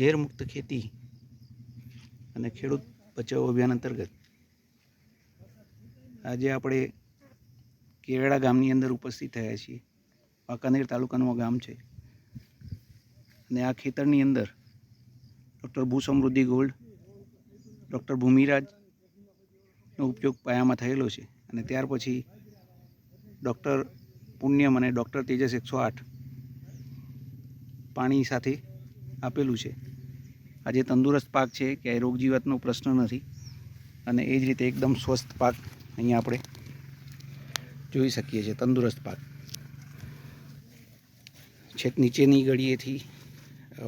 ઝેરમુક્ત ખેતી અને ખેડૂત બચાવ અભિયાન અંતર્ગત આજે આપણે કેરળા ગામની અંદર ઉપસ્થિત થયા છીએ. વાંકાનેર તાલુકાનું ગામ છે. અને આ ખેતરની અંદર ડૉક્ટર ભૂ સમૃદ્ધિ ગોલ્ડ, ડૉક્ટર ભૂમિરાજનો ઉપયોગ પાયામાં થયેલો છે. અને ત્યાર પછી ડૉક્ટર પુણ્યમ અને ડૉક્ટર તેજસ એકસો આઠ પાણી સાથે આપેલું છે. આજે તંદુરસ્ત પાક છે, ક્યાંય રોગજીવાતનો પ્રશ્ન નથી. અને એ જ રીતે એકદમ સ્વસ્થ પાક અહીંયા આપણે જોઈ શકીએ છીએ, તંદુરસ્ત પાક. છેક નીચેની ગળીએથી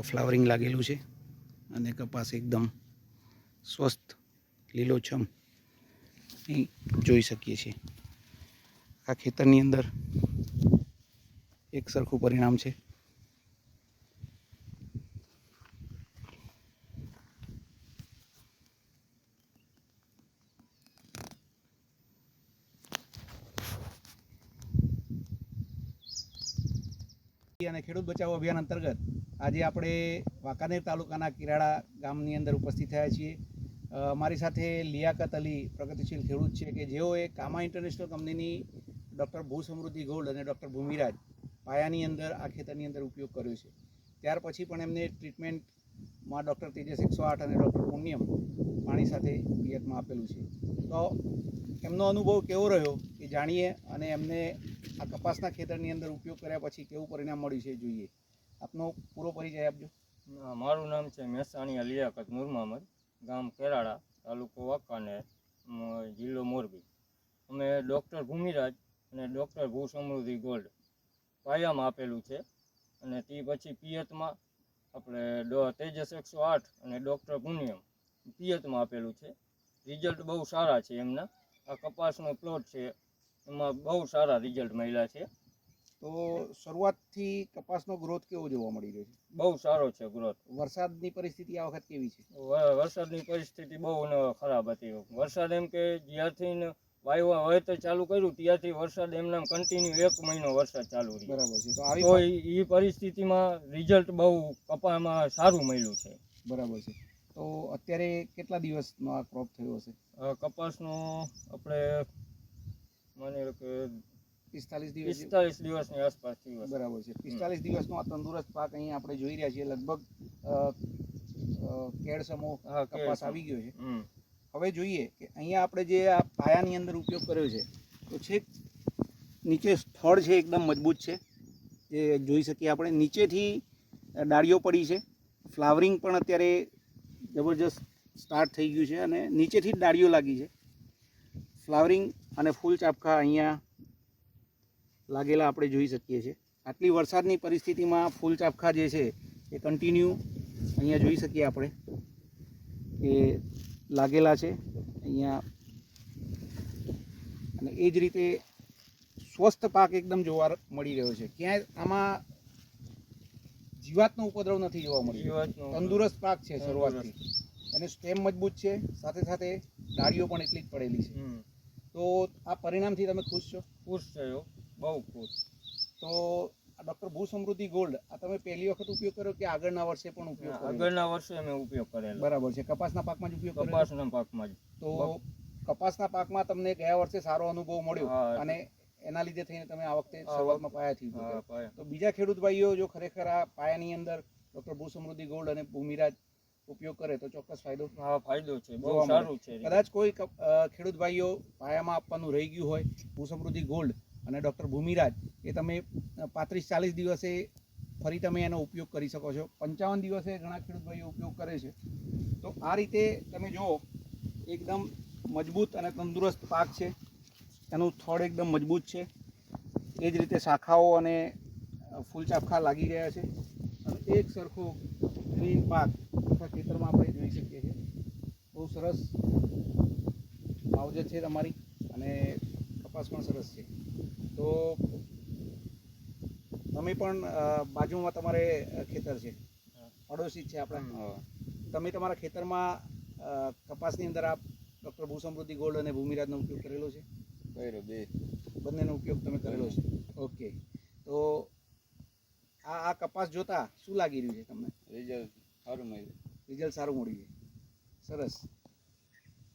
ફ્લાવરિંગ લાગેલું છે અને કપાસ એકદમ સ્વસ્થ, લીલોછમ અહીં જોઈ શકીએ છીએ. આ ખેતરની અંદર એક સરખું પરિણામ છે. અને ખેડૂત બચાવો અભિયાન અંતર્ગત આજે આપણે વાંકાનેર તાલુકાના કિરાડા ગામની અંદર ઉપસ્થિત થયા છીએ. મારી સાથે લિયાકત અલી પ્રગતિશીલ ખેડૂત છે કે જેઓએ કામા ઇન્ટરનેશનલ કંપનીની ડૉક્ટર ભૂ સમૃદ્ધિ ગોલ્ડ અને ડૉક્ટર ભૂમિરાજ પાયાની અંદર આ ખેતરની અંદર ઉપયોગ કર્યો છે. ત્યાર પછી પણ એમને ટ્રીટમેન્ટમાં ડૉક્ટર તેજસ એકસો આઠ અને ડૉક્ટર પુણ્યમ પાણી સાથે પિયતમાં આપેલું છે. તો એમનો અનુભવ કેવો રહ્યો એ જાણીએ અને એમને આ કપાસના ખેતરની અંદર ઉપયોગ કર્યા પછી કેવું પરિણામ મળ્યું છે જોઈએ. આપનો પૂરો પરિચય આપજો. મારું નામ છે મહેસાણીયા લિયાકત નૂર મહમદ ગામ કેરાળા, તાલુકો વાંકાનેર જિલ્લો મોરબી. અમે ડૉક્ટર ભૂમિરાજ અને ડૉક્ટર ભૂ સમૃદ્ધિ ગોલ્ડ પાયામાં આપેલું છે અને તે પછી પિયતમાં આપણે ડો- તેજસ એકસો આઠ અને ડૉક્ટર પુણ્યમ પિયતમાં આપેલું છે. રિઝલ્ટ બહુ સારા છે એમના. આ કપાસનો પ્લોટ છે એમાં બહુ સારા રિઝલ્ટ મળ્યા છે. તો શરૂઆતથી કપાસનો ગ્રોથ કેવો જોવા મળી રહ્યો છે? બહુ સારો છે ગ્રોથ વરસાદની પરિસ્થિતિ આ વખત કેવી છે? વરસાદની પરિસ્થિતિ બહુ ખરાબ હતી. વરસાદ એમ કે જ્યારથી વાયવા વાવેતર ચાલુ કર્યું ત્યારથી વરસાદ એમનામ કન્ટિન્યુ એક મહિનો વરસાદ ચાલુ રહ્યો. બરાબર છે. તો આવી તો એ પરિસ્થિતિમાં રિઝલ્ટ બહુ કપામાં સારું મળ્યું છે. બરાબર છે. તો અત્યારે કેટલા દિવસનો આ ક્રોપ થયો હશે? કપાસનો આપણે માની લો કે પિસ્તાલીસ દિવસ પિસ્તાલીસ દિવસની આસપાસ થયું બરાબર છે. પિસ્તાલીસ દિવસનો આ તંદુરસ્ત પાક અહીં આપણે જોઈ રહ્યા છીએ. લગભગ કેળ સમૂહ કપાસ આવી ગયો છે. હવે જોઈએ કે અહીંયા આપણે જે આ પાયાની અંદર ઉપયોગ કર્યો છે તો છેક નીચે સ્થળ છે એકદમ મજબૂત છે. જે જોઈ શકીએ આપણે. નીચેથી ડાળીઓ પડી છે. ફ્લાવરિંગ પણ અત્યારે જબરજસ્ત સ્ટાર્ટ થઈ ગયું છે અને નીચેથી જ ડાળીઓ લાગી છે. ફ્લાવરિંગ અને ફૂલ ચાપખા અહીંયા લાગેલા આપણે જોઈ શકીએ છીએ. આટલી વરસાદની પરિસ્થિતિમાં ફૂલ ચાપખા જે છે એ કન્ટિન્યુ અહીંયા જોઈ શકીએ આપણે કે લાગેલા છે અહીંયા. અને એ જ રીતે સ્વસ્થ પાક એકદમ જોવા મળી રહ્યો છે. ક્યાંય આમાં જીવાતનો ઉપદ્રવ નથી જોવા મળ્યો. તંદુરસ્ત પાક છે શરૂઆતથી. અને સ્ટેમ મજબૂત છે સાથે સાથે ડાળીઓ પણ એટલી જ પડેલી છે. તો આ પરિણામથી તમે ખુશ છો? ખુશ થયો બહુ ખુશ. તો ડોક્ટર ભૂસમૃદ્ધિ ભૂ સમૃદ્ધિ ગોલ્ડ આ તમે પહેલી વખત ઉપયોગ કર્યો કે આગળના વર્ષે પણ ઉપયોગ કર્યો આગળના વર્ષે મેં ઉપયોગ કરેલો. બરાબર છે. કપાસના પાકમાં જ ઉપયોગ કર્યો કપાસના પાકમાં જ. તો કપાસના પાકમાં તમને ગયા વર્ષે સારો અનુભવ મળ્યો અને એના લીધે થઈને તમે આ વખતે શરૂઆતમાં પાયાથી. તો બીજા ખેડૂત ભાઈઓ જો ખરેખર આ પાયાની અંદર ડૉક્ટર ભૂ સમૃદ્ધિ ગોલ્ડ અને ભૂમિરાજ ઉપયોગ કરે તો ચોક્કસ ફાયદો હા ફાયદો છે. બહુ સારું છે. કદાચ કોઈ ખેડૂત ભાઈઓ પાયામાં આપવાનું રહી ગયું હોય ભૂ સમૃદ્ધિ ગોલ્ડ અને ડૉક્ટર ભૂમિરાજ એ તમે પાંત્રીસ ચાલીસ દિવસે ફરી તમે એનો ઉપયોગ કરી શકો છો. પંચાવન દિવસે ઘણા ખેડૂત ભાઈઓ ઉપયોગ કરે છે. તો આ રીતે તમે જુઓ એકદમ મજબૂત અને તંદુરસ્ત પાક છે. એનું થડ એકદમ મજબૂત છે. એ જ રીતે શાખાઓ અને ફૂલ ચાપખા લાગી રહ્યા છે. અને એક સરખો ગ્રીન પાક આખા ખેતરમાં આપણે જોઈ શકીએ છીએ. બહુ સરસ માવજત છે તમારી અને કપાસ પણ સરસ છે. તો તમે પણ બાજુમાં તમારે ખેતર છે. પડોશી છે આપણા. તમે તમારા ખેતરમાં કપાસની અંદર આપ ડૉક્ટર ભૂ સમૃદ્ધિ ગોલ્ડ અને ભૂમિરાજનો ઉપયોગ કરેલો છે? કર્યો બે. બંનેનો ઉપયોગ તમે કરેલો છે. ઓકે તો આ આ કપાસ જોતા શું લાગી રહ્યું છે તમને? રિઝલ્ટ સારું મળ્યું. રિઝલ્ટ સારું મળ્યું છે સરસ.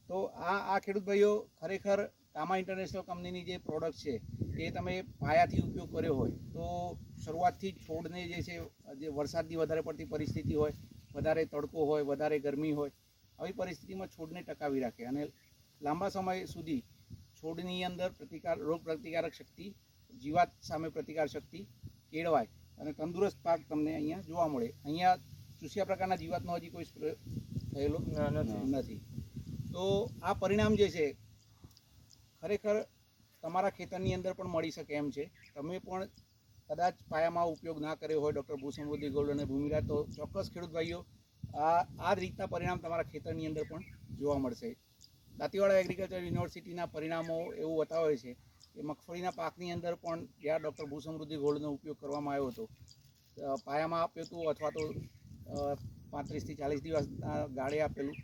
તો આ આ ખેડૂત ભાઈઓ ખરેખર કામા ઇન્ટરનેશનલ કંપનીની જે પ્રોડક્ટ છે એ તમે પાયાથી ઉપયોગ કર્યો હોય તો શરૂઆતથી છોડને જે છે જે વરસાદની વધારે પડતી પરિસ્થિતિ હોય વધારે તડકો હોય વધારે ગરમી હોય આવી પરિસ્થિતિમાં છોડને ટકાવી રાખે. અને લાંબા સમય સુધી છોડની અંદર પ્રતિકાર રોગ પ્રતિકારક શક્તિ જીવાત સામે પ્રતિકાર શક્તિ કેળવાય અને તંદુરસ્ત પાક તમને અહીંયા જોવા મળે. અહીંયા ચૂસ્યા પ્રકારના જીવાતનો હજી કોઈ સ્પ્રે થયેલો નથી. તો આ પરિણામ જે છે ખરેખર તમારા ખેતરની અંદર પણ મળી શકે એમ છે. તમે પણ કદાચ પાયામાં ઉપયોગ ના કર્યો હોય ડૉક્ટર ભૂસમૃદ્ધિ ગોલ્ડ અને ભૂમિરા તો ચોક્કસ ખેડૂત ભાઈઓ આ આ જ રીતના પરિણામ તમારા ખેતરની અંદર પણ જોવા મળશે. દાંતીવાડા એગ્રીકલ્ચર યુનિવર્સિટીના પરિણામો એવું બતાવે છે કે મગફળીના પાકની અંદર પણ જ્યાં ડૉક્ટર ભૂસમૃદ્ધિ ગોલ્ડનો ઉપયોગ કરવામાં આવ્યો હતો પાયામાં આપ્યું હતું અથવા તો પાંત્રીસથી ચાલીસ દિવસના ગાળે આપેલું.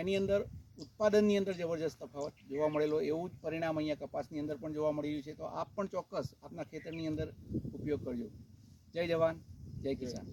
એની અંદર ઉત્પાદનની અંદર જબરજસ્ત તફાવત જોવા મળેલો, એવું જ પરિણામ અહીંયા કપાસની અંદર પણ જોવા મળી રહ્યું છે. તો આપ પણ ચોક્કસ આપના ખેતરની અંદર ઉપયોગ કરજો. જય જવાન, જય કિસાન.